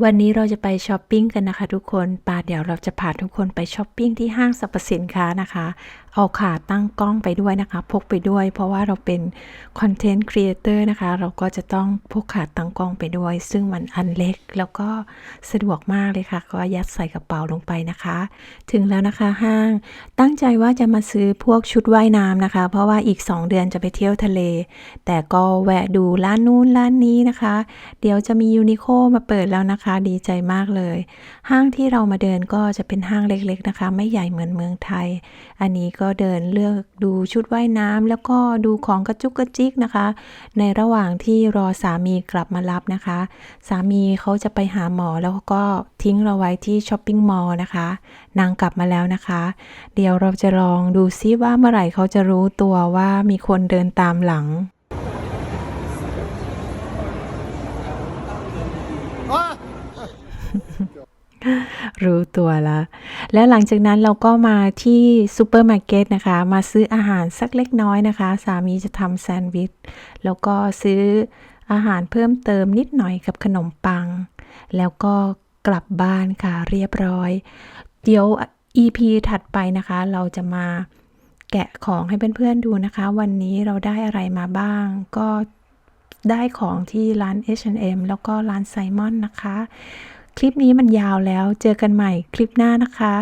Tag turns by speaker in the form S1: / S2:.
S1: วันนี้เราจะไปช้อปปิ้งกันนะคะทุกคนปาเดี๋ยวเราจะพาทุกคนไปช้อปปิ้งที่ห้างสรรพสินค้านะคะ เอาขาตั้งกล้องไปด้วยนะคะ พกไปด้วย เพราะว่าเราเป็นคอนเทนต์ครีเอเตอร์นะคะ เราก็จะต้องพกขาตั้งกล้องไปด้วย ซึ่งมันอันเล็กแล้วก็สะดวกมากเลยค่ะ ก็ยัดใส่กระเป๋าลงไปนะคะ ถึงแล้วนะคะห้างตั้งใจว่าจะมาซื้อพวกชุดว่ายน้ำนะคะ เพราะว่าอีก 2 เดือนจะไปเที่ยวทะเล แต่ก็แวะดูร้านนู้นร้านนี้นะคะ เดี๋ยวจะมียูนิโคมาเปิดแล้วนะคะดีใจมากเลย ห้างที่เรามาเดินก็จะเป็นห้างเล็กๆนะคะ ไม่ใหญ่เหมือนเมืองไทย อันนี้ก็เดินเลือกดูชุดว่ายน้ำแล้วก็ดูของกระจุกกระจิกนะคะ ในระหว่างที่รอสามีกลับมารับนะคะ สามีเขาจะไปหาหมอแล้วก็ทิ้งเราไว้ที่ช้อปปิ้งมอลล์นะคะ นางกลับมาแล้วนะคะ เดี๋ยวเราจะลองดูซิว่าเมื่อไหร่เขาจะรู้ตัวว่ามีคนเดินตามหลัง รู้ตัวแล้ว แล้วหลังจากนั้นเราก็มาที่ซูเปอร์มาร์เก็ตนะคะ มาซื้ออาหารสักเล็กน้อยนะคะ สามีจะทำแซนด์วิช แล้วก็ซื้ออาหารเพิ่มเติมนิดหน่อยกับขนมปัง แล้วก็กลับบ้านค่ะเรียบร้อย เดี๋ยว EP ถัดไปนะคะ เราจะมาแกะของให้เพื่อนๆดูนะคะ วันนี้เราได้อะไรมาบ้าง ก็ได้ของที่ร้าน H&M แล้วก็ร้านไซมอนนะคะ คลิปนี้มันยาวแล้ว เจอกันใหม่คลิปหน้านะคะ